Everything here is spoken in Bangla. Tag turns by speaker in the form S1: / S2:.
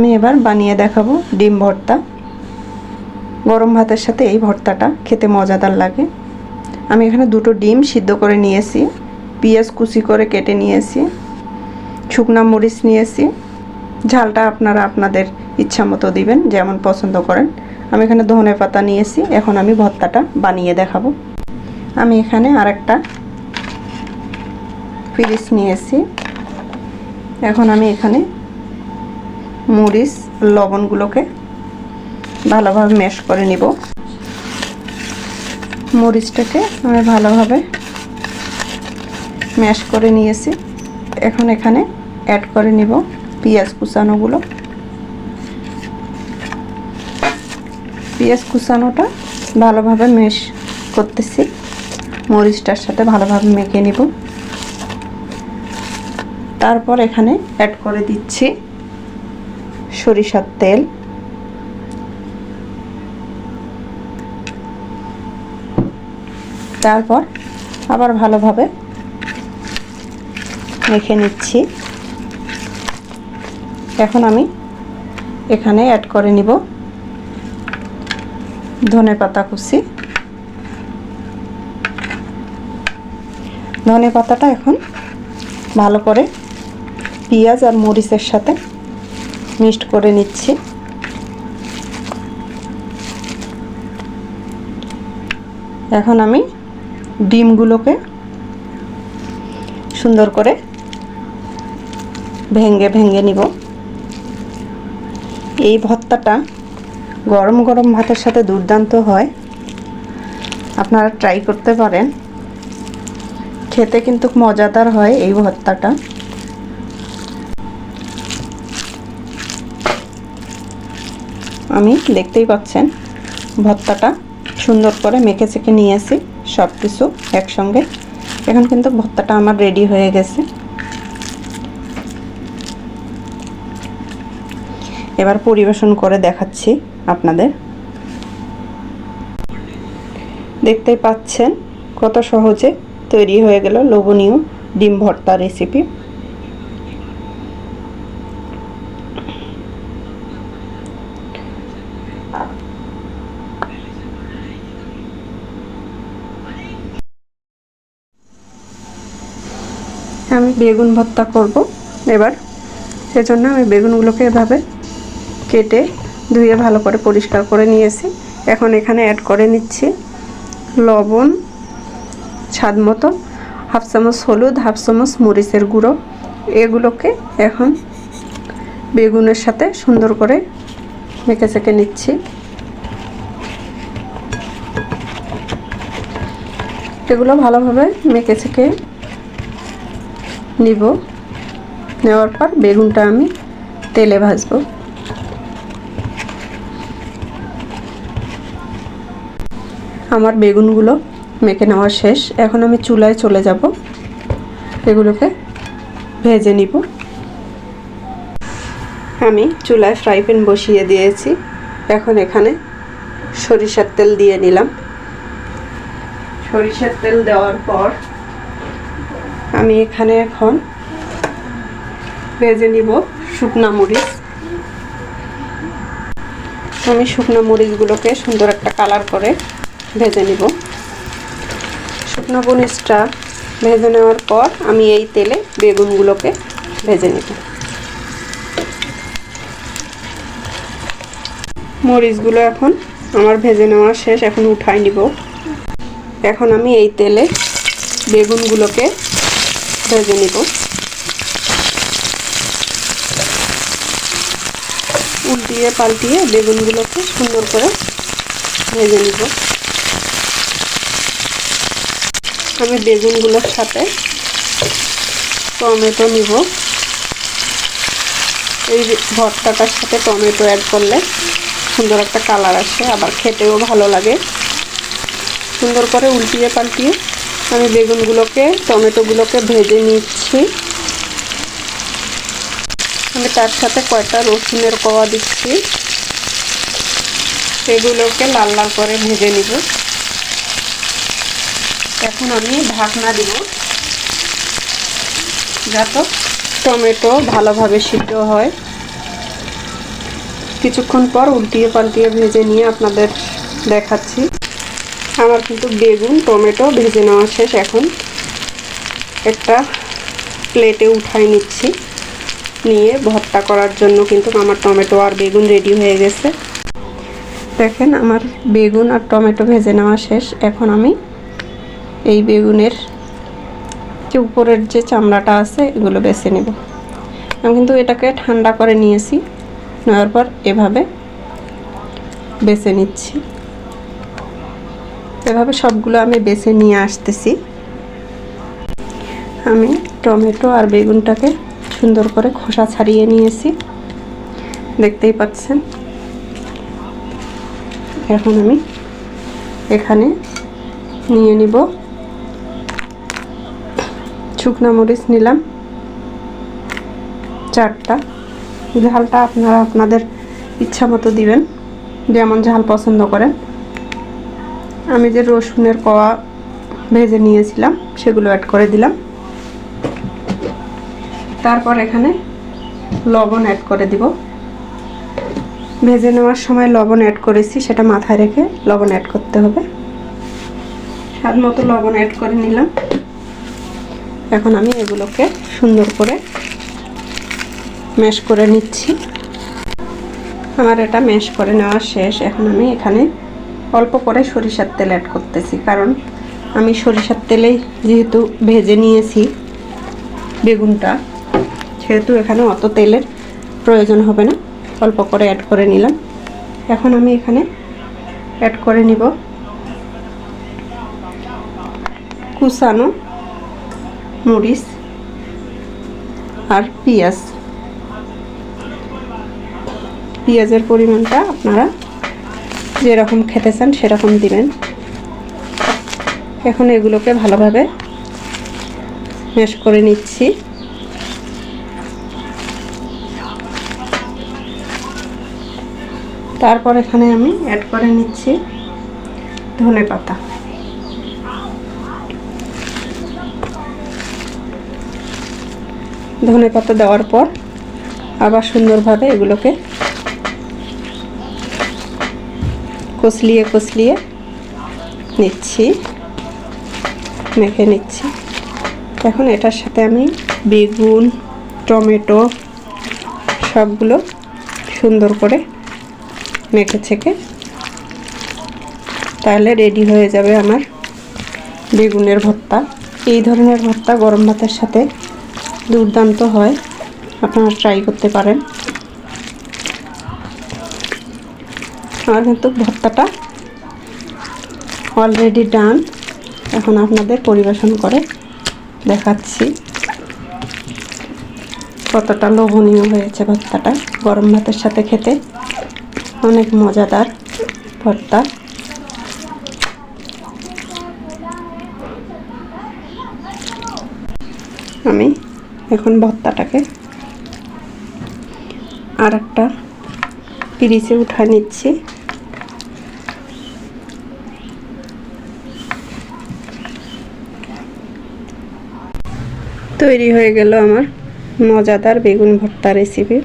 S1: আমি এবার বানিয়ে দেখাবো ডিম ভর্তা। গরম ভাতের সাথে এই ভর্তাটা খেতে মজাদার লাগে। আমি এখানে দুটো ডিম সিদ্ধ করে নিয়েছি, পেঁয়াজ কুচি করে কেটে নিয়েছি, শুকনা মরিচ নিয়েছি। ঝালটা আপনারা আপনাদের ইচ্ছা মতো দিবেন, যেমন পছন্দ করেন। আমি এখানে ধনে পাতা নিয়েছি, এখন আমি ভর্তাটা বানিয়ে দেখাবো। আমি এখানে আরেকটা পিরিচ নিয়েছি। এখন আমি এখানে মরিচ, লবণগুলোকে ভালোভাবে ম্যাশ করে নিব। মরিচটাকে আমি ভালোভাবে ম্যাশ করে নিয়েছি। এখন এখানে অ্যাড করে নিব পেঁয়াজ কুচানোগুলো। পেঁয়াজ কুচানোটা ভালোভাবে ম্যাশ করতেছি। মরিচটার সাথে ভালোভাবে মেখে নিব। তারপর এখানে অ্যাড করে দিচ্ছি সরিষার তেল। তারপর আবার ভালোভাবে মেখে নিচ্ছি। এখন আমি এখানে অ্যাড করে নিব ধনে পাতা কুচি। ধনে পাতাটা এখন ভালো করে পেঁয়াজ আর মরিচের সাথে মিক্সড করে নিচ্ছি। এখন আমি ডিমগুলোকে সুন্দর করে ভেঙ্গে ভেঙ্গে নিব। এই ভর্তাটা গরম গরম ভাতের সাথে দুর্দান্ত হয়। আপনারা ট্রাই করতে পারেন। খেতে কিন্তু মজাদার হয় এই ভর্তাটা। আমি দেখতেই পাচ্ছেন ভর্তাটা সুন্দর করে মেখে চেখে নিয়েছি সব কিছু একসঙ্গে। এখন কিন্তু ভর্তাটা আমার রেডি হয়ে গেছে। এবার পরিবেশন করে দেখাচ্ছি আপনাদের। দেখতেই পাচ্ছেন কত সহজে তৈরি হয়ে গেল লোভনীয় ডিম ভর্তা রেসিপি বেগুন ভর্তা করব। এবার সেজন্য আমি বেগুনগুলোকে এভাবে কেটে ধুয়ে ভালো করে পরিষ্কার করে নিয়েছি। এখন এখানে অ্যাড করে নিচ্ছি লবণ, স্বাদ মতো হাফ চামচ হলুদ, হাফ চামচ মরিচের গুঁড়ো। এগুলোকে এখন বেগুনের সাথে সুন্দর করে মেখে চেকে নিচ্ছি। এগুলো ভালোভাবে মেখে চেকে নিব। নেওয়ার পর বেগুনটা আমি তেলে ভাজবো। আমার বেগুনগুলো মেখে নেওয়া শেষ। এখন আমি চুলায় চলে যাব। এগুলোকে ভেজে নিব। আমি চুলায় ফ্রাই প্যান বসিয়ে দিয়েছি। এখন এখানে সরিষার তেল দিয়ে নিলাম। সরিষার তেল দেওয়ার পর আমি এখানে এখন ভেজে নিব শুকনা মরিচ। আমি শুকনো মরিচগুলোকে সুন্দর একটা কালার করে ভেজে নিব। শুকনো মরিচটা ভেজে নেওয়ার পর আমি এই তেলে বেগুনগুলোকে ভেজে নিব। মরিচগুলো এখন আমার ভেজে নেওয়া শেষ, এখন উঠাই নিব। এখন আমি এই তেলে বেগুনগুলোকে ভেজে নিব। উল্টিয়ে পাল্টিয়ে বেগুনগুলোকে সুন্দর করে ভেজে নিব। আমি বেগুনগুলোর সাথে টমেটো নিব। এই ভর্তাটার সাথে টমেটো অ্যাড করলে সুন্দর একটা কালার আসে, আবার খেতেও ভালো লাগে। সুন্দর করে উল্টিয়ে পাল্টিয়ে আমি বেগুনগুলোকে, টমেটোগুলোকে ভেজে নিচ্ছি। আমি তার সাথে কয়টা রসুনের কোয়া দিচ্ছি। সেগুলোকে লাল লাল করে ভেজে নিব। এখন আমি ঢাকনা দিব, যাতে টমেটো ভালোভাবে সিদ্ধ হয়। কিছুক্ষণ পর উল্টিয়ে পাল্টিয়ে ভেজে নিয়ে আপনাদের দেখাচ্ছি। কিন্তু বেগুন, টমেটো ভেজে নেওয়া শেষ এখন। একটা প্লেটে উঠাই নিচ্ছি। নিয়ে ভর্তা করার জন্য কিন্তু আমার টমেটো আর বেগুন রেডি হয়ে গেছে। দেখেন আমার বেগুন আর টমেটো ভেজে নেওয়া শেষ। এখন আমি এই বেগুনের যে উপরের যে চামড়াটা আছে, এগুলো বেছে নেব। আমি কিন্তু এটাকে ঠান্ডা করে নিয়েছি, নেওয়ার পর এভাবে বেছে নিচ্ছি। এভাবে সবগুলো আমি বেছে নিয়ে আসতেছি। আমি টমেটো আর বেগুনটাকে সুন্দর করে খোসা ছাড়িয়ে নিয়েছি। দেখতেই পাচ্ছেন? এখন আমি এখানে নিয়ে নিব। শুকনা মরিচ নিলাম। চারটা। ঝালটা আপনারা আপনাদের ইচ্ছা মতো দিবেন। যেমন ঝাল পছন্দ করেন। আমি যে রসুনের কোয়া ভেজে নিয়েছিলাম, সেগুলো অ্যাড করে দিলাম। তারপর এখানে লবণ অ্যাড করে দিব। ভেজে নেওয়ার সময় লবণ অ্যাড করেছি, সেটা মাথায় রেখে লবণ অ্যাড করতে হবে। স্বাদ মতো লবণ অ্যাড করে নিলাম। এখন আমি এগুলোকে সুন্দর করে ম্যাশ করে নিচ্ছি। আমার এটা ম্যাশ করে নেওয়া শেষ। এখন আমি এখানে অল্প করে সরিষার তেল অ্যাড করতেছি। কারণ আমি সরিষার তেলেই যেহেতু ভেজে নিয়েছি বেগুনটা, সেহেতু এখানে অত তেলের প্রয়োজন হবে না। অল্প করে অ্যাড করে নিলাম। এখন আমি এখানে অ্যাড করে নিব কুচানো মরিচ আর পেঁয়াজ। পেঁয়াজের পরিমাণটা আপনারা যেরকম খেতে চান সেরকম দিবেন। এখন এগুলোকে ভালোভাবে ম্যাশ করে নিচ্ছি। তারপর এখানে আমি অ্যাড করে নিচ্ছি ধনে পাতা। ধনে পাতা দেওয়ার পর আবার সুন্দরভাবে এগুলোকে কষলিয়ে কষলিয়ে নিচ্ছি, মেখে নিচ্ছি। এখন এটার সাথে আমি বেগুন, টমেটো সবগুলো সুন্দর করে মেখে ছেঁকে তাহলে রেডি হয়ে যাবে আমার বেগুনের ভর্তা। এই ধরনের ভর্তা গরম ভাতের সাথে দুর্দান্ত হয়। আপনারা ট্রাই করতে পারেন। আমার কিন্তু ভর্তাটা অলরেডি ডান এখন আপনাদের পরিবেশন করে দেখাচ্ছি কতটা লোভনীয় হয়েছে ভর্তাটা। গরম ভাতের সাথে খেতে অনেক মজাদার ভর্তা। আমি এখন ভর্তাটাকে আর একটা পিরিচে উঠা নিচ্ছি। তৈরি হয়ে গেল আমার মজাদার বেগুন ভর্তা রেসিপি